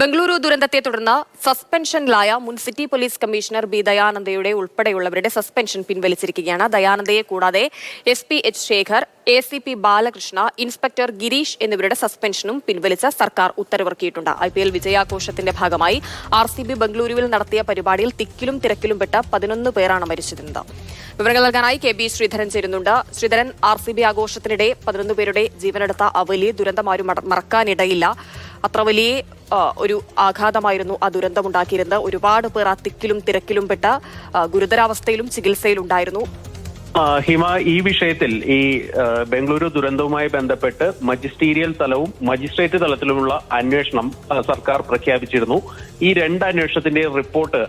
ബംഗളൂരു ദുരന്തത്തെ തുടർന്ന് സസ്പെൻഷനിലായ മുൻ സിറ്റി പോലീസ് കമ്മീഷണർ ബി ദയാനന്ദയുടെ ഉൾപ്പെടെയുള്ളവരുടെ സസ്പെൻഷൻ പിൻവലിച്ചിരിക്കുകയാണ്. ദയാനന്ദയെ കൂടാതെ S P H Shekhar A C P Balakrishna inspector Girish എന്നിവരുടെ സസ്പെൻഷനും പിൻവലിച്ച സർക്കാർ ഉത്തരവിറക്കിയിട്ടുണ്ട്. ഐ പി എൽ വിജയാഘോഷത്തിന്റെ ഭാഗമായി ആർ സി ബി ബംഗളൂരുവിൽ നടത്തിയ പരിപാടിയിൽ തിക്കിലും തിരക്കിലും പെട്ട പതിനൊന്ന് പേരാണ് മരിച്ചിരുന്നത്. വിവരങ്ങൾ നൽകാനായി കെ ബി ശ്രീധരൻ ചേരുന്നുണ്ട്. ശ്രീധരൻ ആർ സി ബി ആഘോഷത്തിനിടെ പതിനൊന്ന് പേരുടെ ജീവനെടുത്ത അവലി ദുരന്തമാരും മറക്കാനിടയില്ല. അത്ര വലിയ ഒരു ആഘാതമായിരുന്നു ആ ദുരന്തമുണ്ടാക്കിയിരുന്നത്. ഒരുപാട് പേർ ആ തിക്കിലും തിരക്കിലും പെട്ട ഗുരുതരാവസ്ഥയിലും ചികിത്സയിലുണ്ടായിരുന്നു. ഹിമ ഈ വിഷയത്തിൽ ഈ ബംഗളൂരു ദുരന്തവുമായി ബന്ധപ്പെട്ട് മജിസ്റ്റീരിയൽ തലവും മജിസ്ട്രേറ്റ് തലത്തിലുമുള്ള അന്വേഷണം സർക്കാർ പ്രഖ്യാപിച്ചിരുന്നു. ഈ രണ്ട് അന്വേഷണത്തിന്റെ റിപ്പോർട്ട്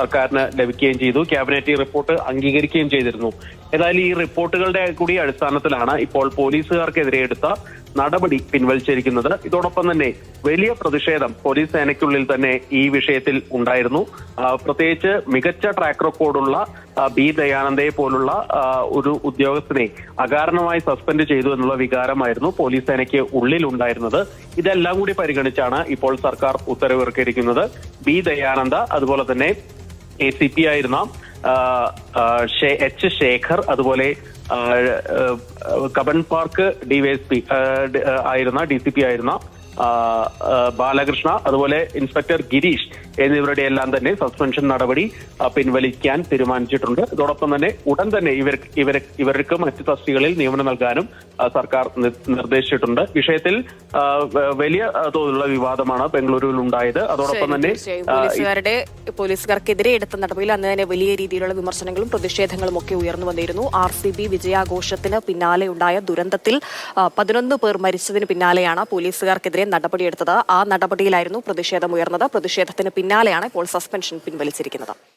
സർക്കാരിന് ലഭിക്കുകയും ചെയ്തു. ക്യാബിനറ്റ് ഈ റിപ്പോർട്ട് അംഗീകരിക്കുകയും ചെയ്തിരുന്നു. ഏതായാലും ഈ റിപ്പോർട്ടുകളുടെ കൂടി അടിസ്ഥാനത്തിലാണ് ഇപ്പോൾ പോലീസുകാർക്കെതിരെ എടുത്ത നടപടി പിൻവലിച്ചിരിക്കുന്നത്. ഇതോടൊപ്പം തന്നെ വലിയ പ്രതിഷേധം പോലീസ് സേനയ്ക്കുള്ളിൽ തന്നെ ഈ വിഷയത്തിൽ ഉണ്ടായിരുന്നു. പ്രത്യേകിച്ച് മികച്ച ട്രാക്ക് റെക്കോർഡുള്ള ബി ദയാനന്ദയെ പോലുള്ള ഒരു ഉദ്യോഗസ്ഥനെ അകാരണമായി സസ്പെൻഡ് ചെയ്തു എന്നുള്ള വികാരമായിരുന്നു പോലീസ് സേനയ്ക്ക് ഉള്ളിൽ ഉണ്ടായിരുന്നത്. ഇതെല്ലാം കൂടി പരിഗണിച്ചാണ് ഇപ്പോൾ സർക്കാർ ഉത്തരവിറക്കിയിരിക്കുന്നത്. ബി ദയാനന്ദ അതുപോലെ തന്നെ എ സി പി ആയിരുന്ന എച്ച് ശേഖർ അതുപോലെ കബൻ പാർക്ക് ഡിവൈഎസ്പി ആയിരുന്ന ഡി സി പി ആയിരുന്ന ബാലകൃഷ്ണ അതുപോലെ ഇൻസ്പെക്ടർ ഗിരീഷ് എന്നിവരുടെ എല്ലാം തന്നെ സസ്പെൻഷൻ നടപടി പിൻവലിക്കാൻ തീരുമാനിച്ചിട്ടുണ്ട്. ഇതോടൊപ്പം തന്നെ ഉടൻ തന്നെ ഇവർ ഇവരെ ഇവർക്ക് മറ്റ് തസ്തികളിൽ നിയമനം നൽകാനും സർക്കാർ നിർദ്ദേശിച്ചിട്ടുണ്ട്. വിഷയത്തിൽ വലിയ തോതിലുള്ള വിവാദമാണ് ബംഗളൂരുവിൽ ഉണ്ടായത് അതോടൊപ്പം തന്നെ. പോലീസുകാരുടെ പോലീസുകാർക്കെതിരെ എടുത്ത നടപടിയിൽ അന്ന് തന്നെ വലിയ രീതിയിലുള്ള വിമർശനങ്ങളും പ്രതിഷേധങ്ങളും ഒക്കെ ഉയർന്നു വന്നിരുന്നു. ആർ സി ബി വിജയാഘോഷത്തിന് പിന്നാലെ ഉണ്ടായ ദുരന്തത്തിൽ പതിനൊന്ന് പേർ മരിച്ചതിന് പിന്നാലെയാണ് പോലീസുകാർക്കെതിരെ നടപടിയെടുത്തത്. ആ നടപടിയിലായിരുന്നു പ്രതിഷേധം ഉയർന്നത്. പ്രതിഷേധത്തിന് പിന്നാലെയാണ് ഇപ്പോൾ സസ്പെൻഷൻ പിൻവലിച്ചിരിക്കുന്നത്.